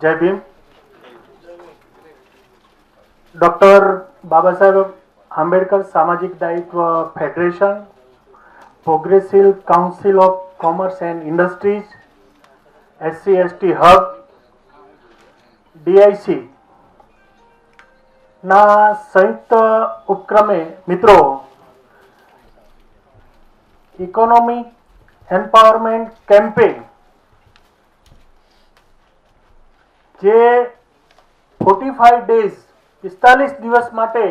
જય ભીમ. ડૉક્ટર બાબા સાહેબ આંબેડકર સામાજિક દાયિત્વ federation, progressive council of commerce and industries, SC, ST hub, DIC ના સંયુક્ત ઉપક્રમે મિત્રો ઇકોનોમિક એમ્પાવરમેન્ટ કેમ્પેન જે ફોર્ટી ફાઈવ ડેઝ પિસ્તાલીસ દિવસ માટે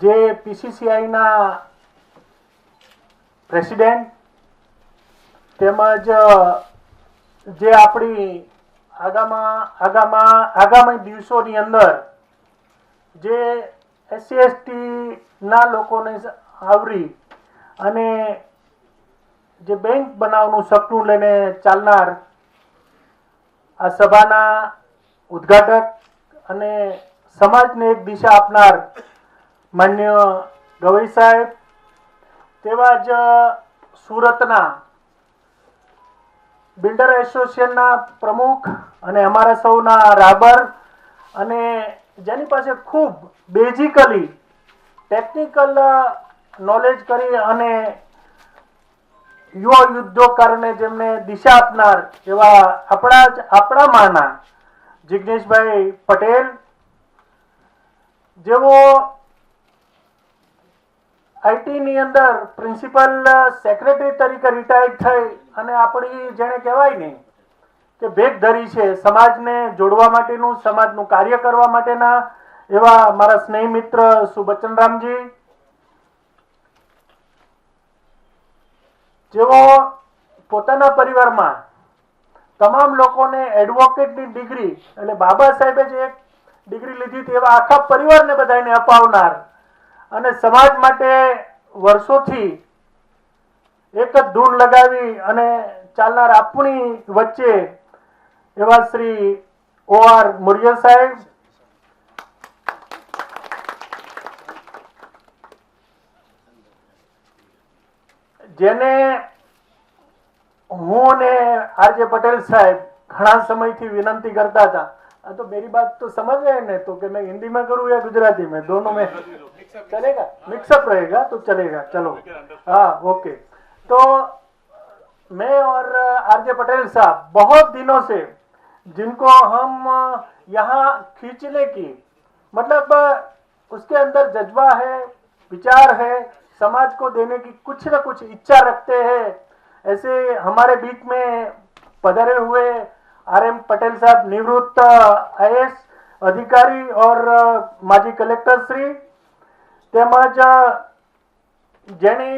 જે પીસીસીઆઈના પ્રેસિડેન્ટ તેમજ જે આપણી આગામા આગામા, આગામી દિવસોની અંદર જે એસસી એસટીના લોકોને આવરી અને જે બેંક બનાવવાનું સપનું લઈને ચાલનાર આ સભાના ઉદ્ઘાટક અને સમાજને એક દિશા આપનાર માન્ય ગવઈ સાહેબ તેવા જ સુરતના બિલ્ડર એસોસિએશનના પ્રમુખ અને અમારા સૌના રાબર અને જેની પાસે ખૂબ બેઝિકલી ટેકનિકલ નોલેજ કરી અને યુવા ઉદ્યોગકારોને જેમને દિશા આપનાર એવા આપણા જ આપણામાંના જિગ્નેશભાઈ પટેલ જેઓ આઈટીની અંદર પ્રિન્સિપલ સેક્રેટરી તરીકે રિટાયર્ડ થઈ અને આપણી જેને કહેવાય ને કે ભેગ ધરી છે સમાજને જોડવા માટેનું, સમાજનું કાર્ય કરવા માટેના એવા મારા સ્નેહી મિત્ર સુબચનરામજી જેઓ પોતાના પરિવારમાં તમામ લોકોને એડવોકેટની ડિગ્રી એટલે બાબા સાહેબે જે એક ડિગ્રી લીધી હતી એવા આખા પરિવારને બધાને અપાવનાર અને સમાજ માટે વર્ષોથી એક જ ધૂન લગાવી અને ચાલનાર આપણી વચ્ચે એવા શ્રી ઓ આર મુરિયા સાહેબ જેને હું અને આરજે પટેલ સાહેબ ઘણા સમયથી વિનંતી करता था हाँ तो मेरी बात तो समझ रहे हैं तो कि मैं हिंदी में करूँ या गुजराती में दोनों में चलेगा मिक्सअप रहेगा तो चलेगा चलो हाँ ओके तो मैं और आरजे पटेल साहब बहुत दिनों से जिनको हम यहाँ खींचने की मतलब उसके अंदर जज्बा है विचार है समाज को देने की कुछ न कुछ इच्छा रखते हैं ऐसे हमारे बीच में पधरे हुए आर एम पटेल साहब निवृत्त आईएएस अधिकारी और माजी कलेक्टर શ્રી તેમજ જેણે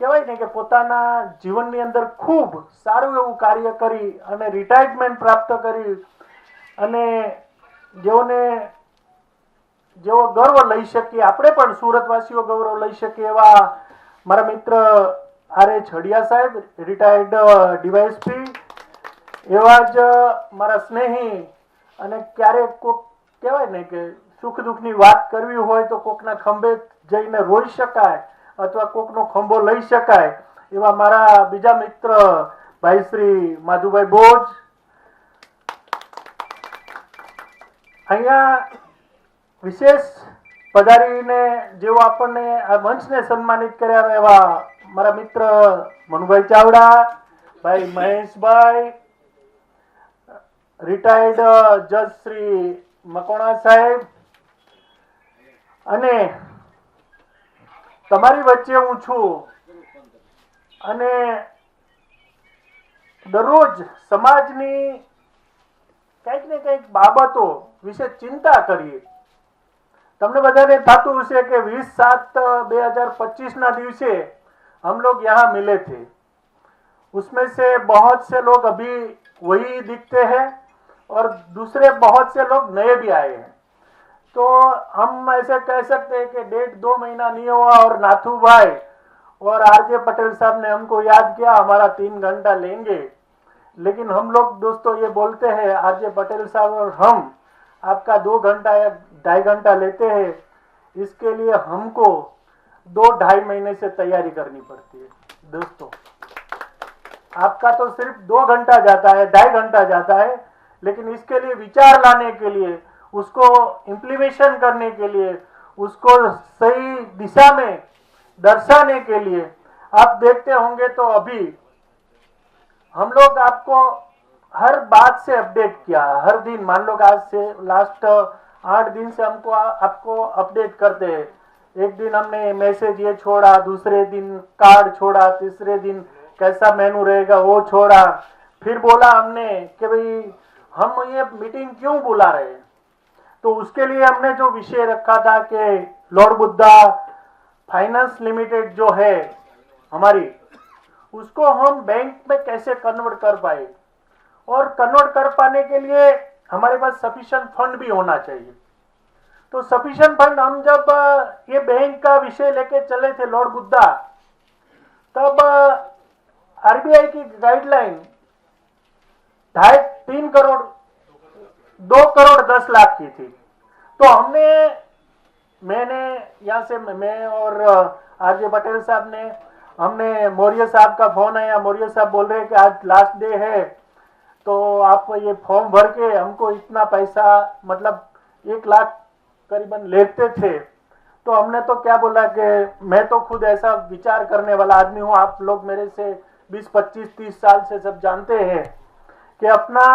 કહેવાય ને કે પોતાના જીવનની અંદર ખૂબ સારું એવું કાર્ય કરી અને રિટાયરમેન્ટ પ્રાપ્ત કરી અને જેઓને જેવો ગર્વ લઈ શકીએ, આપણે પણ સુરતવાસીઓ ગૌરવ લઈ શકીએ એવા મારા મિત્ર આર એ છડિયા સાહેબ રિટાયર્ડ ડીવાયએસપી. એવા જ મારા સ્નેહી અને ક્યારેક કોક કહેવાય ને કે સુખ દુઃખની વાત કરવી હોય તો કોકના ખંભે જઈને રોઈ શકાય અથવા કોકનો ખંભો લઈ શકાય એવા મારા બીજા મિત્ર ભાઈ શ્રી માધુભાઈ બોજ અહીંયા વિશેષ પધારીને જેઓ આપણને આ વંશને સન્માનિત કર્યા એવા મારા મિત્ર મનુભાઈ ચાવડા, ભાઈ મહેશભાઈ રિટાયર્ડ જજ શ્રી મકોણા સાહેબ અને તમારી વચ્ચે હું છું અને દરરોજ સમાજની કંઈક ને કંઈક બાબતો વિશે ચિંતા કરીએ. તમને બધાને થતું હશે કે વીસ સાત બે हजार पच्चीस ना दिवसे हम लोग यहाँ मिले थे उसमें से बहुत से लोग अभी वही दिखते हैं और दूसरे बहुत से लोग नए भी आए हैं तो हम ऐसे कह सकते हैं कि डेढ़ दो महीना नहीं हुआ और नाथू भाई और आरजे पटेल साहब ने हमको याद किया हमारा तीन घंटा लेंगे लेकिन हम लोग दोस्तों ये बोलते हैं आरजे पटेल साहब और हम आपका दो घंटा या ढाई घंटा लेते हैं, इसके लिए हमको दो ढाई महीने से तैयारी करनी पड़ती है। दोस्तों, आपका तो सिर्फ़ दो घंटा जाता है, ढाई घंटा जाता है, लेकिन इसके लिए विचार लाने के लिए, उसको इम्प्लीमेशन करने के लिए, उसको सही दिशा में दर्शाने के लिए, आप देखते होंगे तो अभी हम लोग आपको हर बात से अपडेट किया, हर दिन, मान लो आज से लास्ट आठ दिन से हमको आपको अपडेट करते हैं। एक दिन हमने मैसेज ये छोड़ा, दूसरे दिन कार्ड छोड़ा, तीसरे दिन कैसा मेनू रहेगा वो छोड़ा। फिर बोला हमने कि भाई, हम ये मीटिंग क्यों बुला रहे हैं? तो उसके लिए हमने जो विषय रखा था कि लॉर्ड बुद्धा फाइनेंस लिमिटेड जो है हमारी, उसको हम बैंक में कैसे कन्वर्ट कर पाए? और कन्वर्ट कर पाने के लिए हमारे पास सफिशिएंट फंड भी होना चाहिए। तो सफिशिएंट फंड हम जब ये बैंक का विषय लेके चले थे लॉर्ड बुद्धा तब आरबीआई की गाइडलाइन ढाई तीन करोड़, दो करोड़ दस लाख की थी। तो हमने, मैंने यहाँ से मैं और आरजे पटेल साहब ने, हमने मौर्य साहब का फ़ोन आया। मौर्य साहब बोल रहे हैं कि आज लास्ट डे है। तो आप ये फॉर्म भर के हमको इतना पैसा मतलब एक लाख करीबन लेते थे। तो हमने तो क्या बोला कि मैं तो खुद ऐसा विचार करने वाला आदमी हूँ आप लोग मेरे से 20, 25, 30 साल से सब जानते हैं कि अपना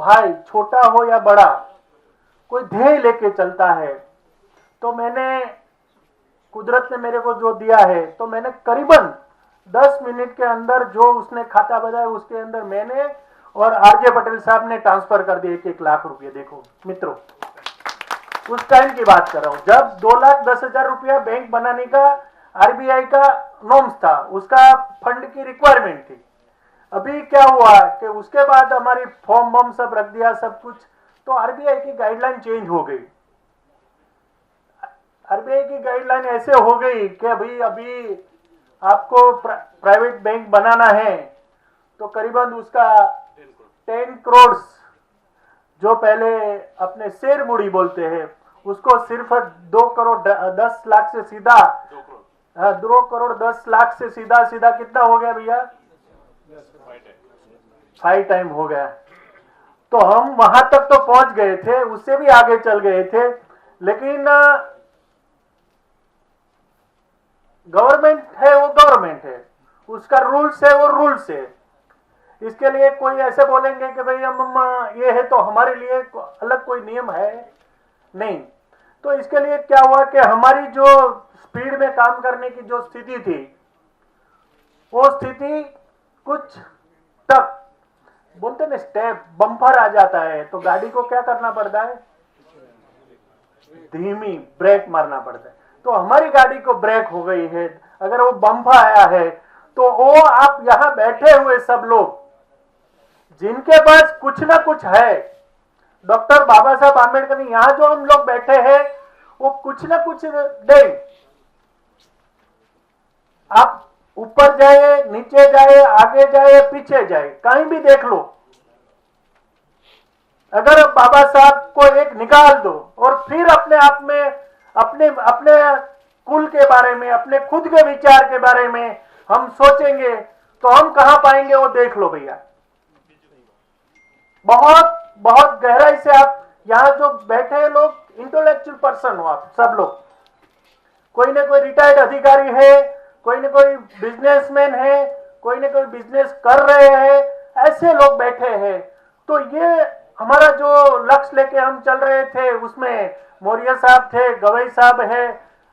भाई छोटा हो या बड़ा कोई ध्येय लेके चलता है। तो मैंने कुदरत ने मेरे को जो दिया है तो मैंने करीबन 10 मिनट के अंदर जो उसने खाता बजाया उसके अंदर मैंने और आरजे पटेल साहब ने ट्रांसफ़र कर दिए एक एक लाख रुपए देखो, मित्रों। उस टाइम की बात कर रहा हूँ, जब दो लाख दस हज़ार रुपया बैंक बनाने का आरबीआई का नॉर्म्स था, उसका फंड की रिक्वायरमेंट थी। अभी क्या हुआ कि उसके बाद हमारी फॉर्म वॉर्म सब रख दिया, सब कुछ तो आरबीआई की गाइडलाइन चेंज हो गई। आरबीआई की गाइडलाइन ऐसे हो गई कि अभी अभी आपको प्राइवेट बैंक बनाना है तो करीबन उसका टेन करोड़ जो पहले अपने शेर मुड़ी बोलते हैं उसको सिर्फ़ दो करोड़ दस लाख से सीधा हाँ, दो करोड़ दस लाख से सीधा सीधा कितना हो गया भैया? फाइव टाइम हो गया। तो हम वहाँ तक तो पहुँच गए थे उससे भी आगे चल गए थे लेकिन गवर्नमेंट है वो गवर्नमेंट है। उसका रूल्स है वो रूल्स है। इसके लिए कोई ऐसे बोलेंगे कि भाई हम ये है तो हमारे लिए अलग कोई नियम है? नहीं। तो इसके लिए क्या हुआ कि हमारी जो स्पीड में काम करने की जो स्थिति थी, वो स्थिति कुछ तक बोलते ना, स्टेप, बम्पर आ जाता है। तो गाड़ी को क्या करना पड़ता है? धीमी ब्रेक मारना पड़ता है। तो हमारी गाड़ी को ब्रेक हो गई है। अगर वो बम्प आया है तो वो आप यहाँ बैठे हुए सब लोग जिनके पास कुछ ना कुछ है। डॉक्टर बाबा साहब आम्बेडकर यहाँ जो हम लोग बैठे हैं, वो कुछ ना कुछ दे आप ऊपर जाए, नीचे जाए, आगे जाए, पीछे जाए, कहीं भी देख लो। अगर बाबा साहब को एक निकाल दो और फिर अपने आप में, अपने अपने कुल के बारे में, अपने खुद के विचार के बारे में हम सोचेंगे तो हम कहा पाएँगे वो देख लो भैया। बहुत बहुत गहराई से आप यहाँ जो बैठे हैं लोग इंटेलेक्चुअल पर्सन हो आप, सब लोग। कोई ना कोई रिटायर्ड अधिकारी है, कोई ना कोई बिजनेसमैन है, कोई ना कोई बिज़नेस कर रहे हैं, ऐसे लोग बैठे हैं। तो ये हमारा जो लक्ष्य लेके हम चल रहे थे, उसमें मौर्य साहब थे, गवई साहब है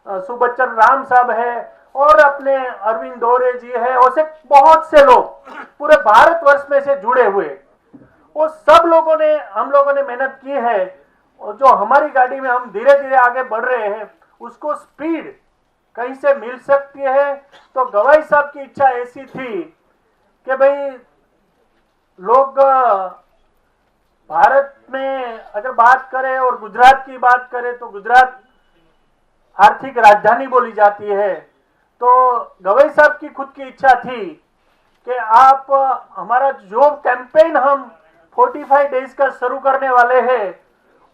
सुबच्चन राम साहब है, और अपने अरविंद दोरे जी है ऐसे बहुत से लोग पूरे भारतवर्ष में से जुड़े हुए। वो सब लोगों ने, हम लोगों ने मेहनत की है और जो हमारी गाड़ी में हम धीरे धीरे आगे बढ़ रहे हैं, उसको स्पीड कहीं से मिल सकती है? तो गवाई साहब की इच्छा ऐसी थी कि भाई, लोग, भारत में अगर बात करें और गुजरात की बात करें तो गुजरात आर्थिक राजधानी बोली जाती है। तो गवई साहब की खुद की इच्छा थी कि आप, हमारा जो कैंपेन हम 45 डेज़ का शुरू करने वाले हैं।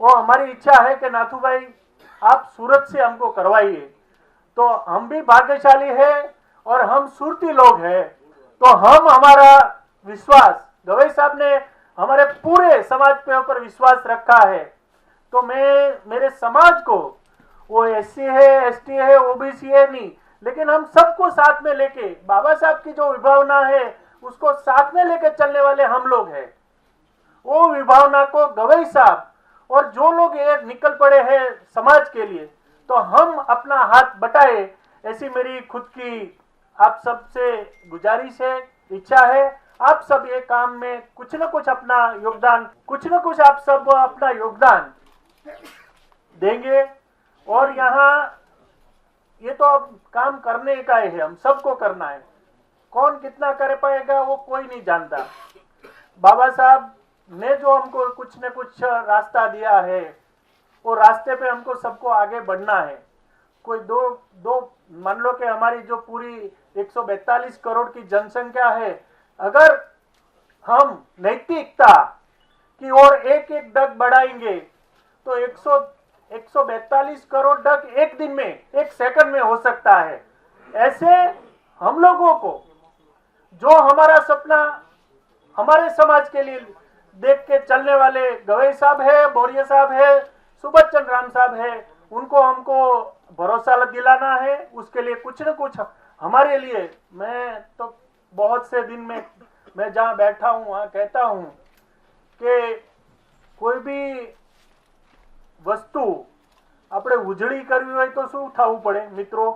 वो हमारी इच्छा है कि नाथू भाई आप सूरत से हमको करवाइए। तो हम भी भाग्यशाली है और हम सूरती लोग हैं। तो हम हमारा विश्वास, गवई साहब ने हमारे पूरे समाज पे ऊपर विश्वास रखा है। तो मैं, मेरे समाज को, वो एस है एसटी है ओबीसी है नहीं, लेकिन हम सबको साथ में लेके, बाबा साहब की जो विभावना है, उसको साथ में लेके चलने वाले हम लोग हैं। वो विभावना को गवई साहब और जो लोग ये निकल पड़े हैं समाज के लिए तो हम अपना हाथ बटाए, ऐसी मेरी खुद की आप सबसे गुजारिश है, इच्छा है, आप सब ये काम में कुछ न कुछ अपना योगदान, कुछ न कुछ आप सब अपना योगदान देंगे। और यहाँ ये तो अब काम करने का ही है, हम सबको करना है। कौन कितना कर पाएगा वो कोई नहीं जानता। बाबा साहब ने जो हमको कुछ न कुछ रास्ता दिया है, वो रास्ते पे हमको सबको आगे बढ़ना है। कोई दो दो, मान लो कि हमारी जो पूरी 142 करोड़ की जनसंख्या है, अगर हम नैतिकता की ओर एक एक डग बढ़ाएँगे तो 100 142 करोड़ डग एक दिन में, एक सेकंड में हो सकता है। ऐसे हम लोगों को, जो हमारा सपना, हमारे समाज के लिए देख के चलने वाले गवई साहब है बोरिया साहब है सुभाष चंद्र राम साहब है उनको हमको भरोसा दिलाना है उसके लिए कुछ न कुछ हमारे लिए मैं तो बहुत से दिन में मैं जहाँ बैठा हूँ वहाँ कहता हूँ कि કોઈ બી વસ્તુ આપણે ઉજળી કરવી હોય તો શું થવું પડે મિત્રો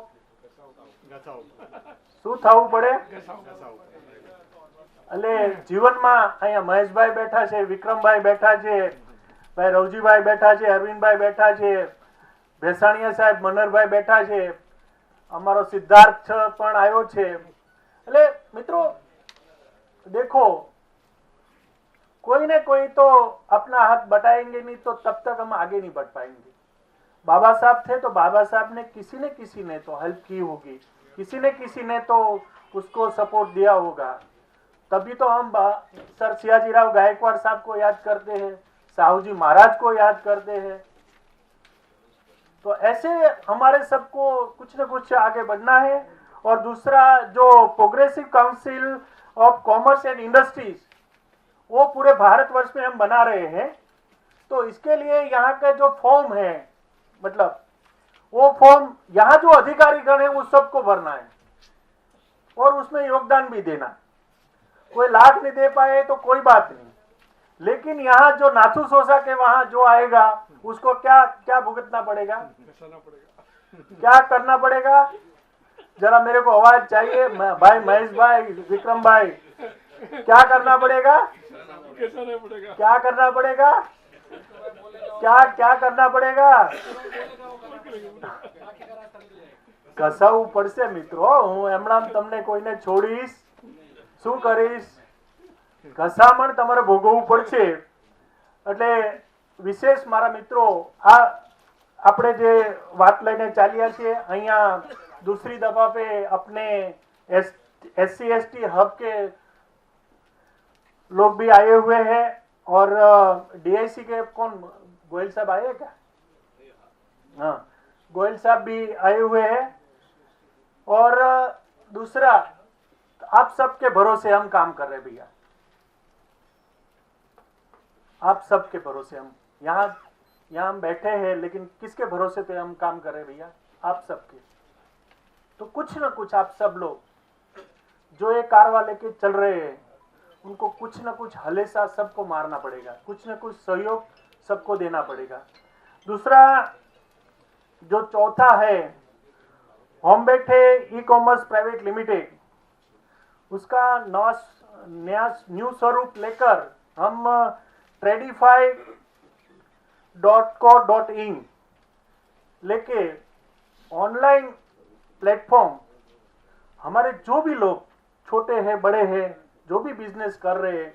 શું થવું પડે એટલે જીવનમાં અહીંયા મહેશભાઈ બેઠા છે વિક્રમભાઈ બેઠા છે ભાઈ રવજીભાઈ બેઠા છે અરવિંદભાઈ બેઠા છે ભેસાણીયા સાહેબ મનરભાઈ બેઠા છે અમારો સિદ્ધાર્થ પણ આવ્યો છે એટલે મિત્રો देखो कोई ना कोई तो अपना हाथ बटाएंगे नहीं तो तब तक हम आगे नहीं बढ़ पाएंगे बाबा साहब थे तो बाबा साहब ने किसी ने किसी ने तो हेल्प की होगी किसी ने किसी ने तो उसको सपोर्ट दिया होगा तभी तो हम सर सियाजी राव गायकवाड़ साहब को याद करते हैं साहू जी महाराज को याद करते हैं। तो ऐसे हमारे सबको कुछ न कुछ आगे बढ़ना है और दूसरा जो progressive council of commerce and industries वो पूरे भारतवर्ष में हम बना रहे हैं। तो इसके लिए यहाँ का जो फॉर्म है मतलब वो फॉर्म यहाँ जो अधिकारी गण है, वो सबको भरना है और उसमें योगदान भी देना। कोई लाभ नहीं दे पाए तो कोई बात नहीं लेकिन यहाँ जो नाथू सोसा के वहां जो आएगा उसको क्या क्या भुगतना पड़ेगा क्या करना पड़ेगा जरा मेरे को आवाज चाहिए भाई महेश भाई विक्रम भाई क्या करना पड़ेगा क्या करना पड़ेगा क्या क्या करना पड़ेगा કસાવવું પડશે મિત્રો હું એમણામ તમને કોઈને છોડીશ શું કરીશ ઘસામણ તમારે ભોગવવું પડશે એટલે વિશેષ મારા મિત્રો આ આપણે જે વાત લઈને ચાલ્યા છીએ અહીંયા दूसरी दफा पे अपने S S C S T hub के लोग भी आए हुए हैं और डीआईसी के कौन गोयल साहब आए क्या हाँ गोयल साहब भी आए हुए हैं और दूसरा आप सबके भरोसे हम काम कर रहे भैया। आप सबके भरोसे हम, यहाँ यहाँ हम बैठे हैं, लेकिन किसके भरोसे पे हम काम कर रहे भैया? आप सबके। तो कुछ ना कुछ आप सब लोग, जो ये कार वाले के चल रहे हैं, उनको कुछ ना कुछ हलेसा सबको मारना पड़ेगा, कुछ ना कुछ सहयोग सबको देना पड़ेगा। दूसरा, जो चौथा है, होम बैठे ई कॉमर्स प्राइवेट लिमिटेड उसका नया न्यू स्वरूप लेकर हम ट्रेडिफाई डॉट को डॉट इन लेके ऑनलाइन प्लेटफॉर्म हमारे जो भी लोग छोटे हैं, बड़े हैं, जो भी बिज़नेस कर रहे हैं,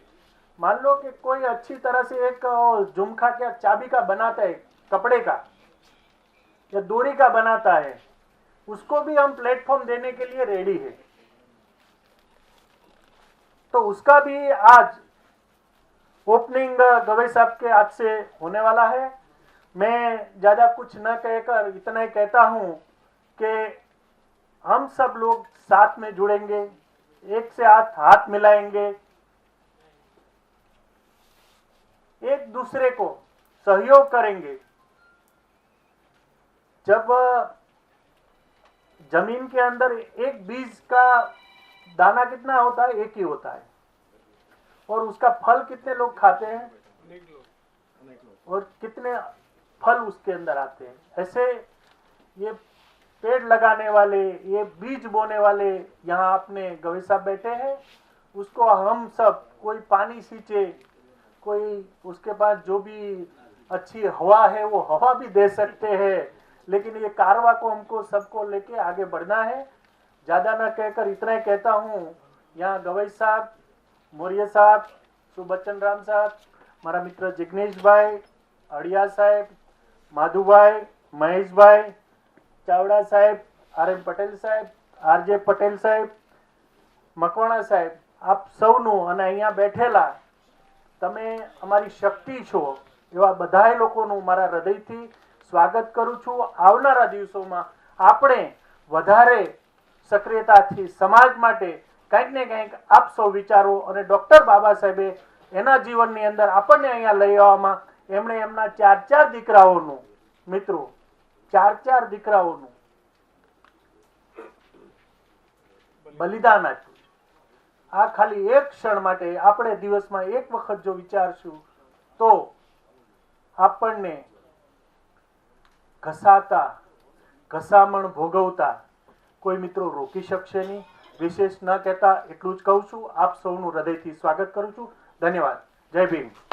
मान लो कि कोई अच्छी तरह से एक झुमखा क्या चाबी का बनाता है, कपड़े का, या दूरी का बनाता है, उसको भी हम प्लेटफॉर्म देने के लिए रेडी है। तो उसका भी आज ओपनिंग uh, गवई साहब के आज से होने वाला है। मैं ज़्यादा कुछ न कहकर इतना ही कहता हूँ कि हम सब लोग साथ में जुड़ेंगे, एक से हाथ हाथ मिलाएँगे, एक दूसरे को सहयोग करेंगे। जब uh, ज़मीन के अंदर एक बीज का दाना कितना होता है? एक ही होता है। और उसका फल कितने लोग खाते हैं? और कितने फल उसके अंदर आते हैं? ऐसे ये पेड़ लगाने वाले, ये बीज बोने वाले यहाँ अपने गवे साहब बैठे हैं। उसको हम सब, कोई पानी सींचे, कोई उसके पास जो भी अच्छी हवा है, वो हवा भी दे सकते हैं। लेकिन ये कारवा को हमको सबको लेके आगे बढ़ना है। ज्यादा ना कहकर इतना ही कहता हूँ यहाँ गवई साहब मौर्य साहब सुबच्चन राम साहब મારા મિત્ર જિગ્નેશભાઈ અડિયા સાહેબ માધુભાઈ મહેશભાઈ ચાવડા સાહેબ આર એમ પટેલ સાહેબ આર જે પટેલ સાહેબ મકવાણા સાહેબ આપ સૌનું અને અહીંયા બેઠેલા તમે અમારી શક્તિ છો એવા બધાય લોકોનું મારા હૃદયથી સ્વાગત કરું છું આવનારા દિવસોમાં આપણે વધારે સક્રિયતાથી સમાજ માટે કંઈક ને કંઈક આપ સૌ વિચારો અને ડૉક્ટર બાબા સાહેબે એના જીવનની અંદર આપણને અહીંયા લઈ આવવામાં એમણે એમના ચાર ચાર દીકરાઓનું, મિત્રો, ચાર ચાર દીકરાઓનું બલિદાન આપ્યું આ ખાલી એક ક્ષણ માટે આપણે દિવસમાં એક વખત જો વિચારશું, તો આપણને ઘસાતા, ઘસામણ ભોગવતા કોઈ મિત્રો રોકી શકશે નહીં. વિશેષ ન કહેતા એટલું જ કહું છું. આપ સૌનું હૃદયથી સ્વાગત કરું છું. ધન્યવાદ. જય ભીમ.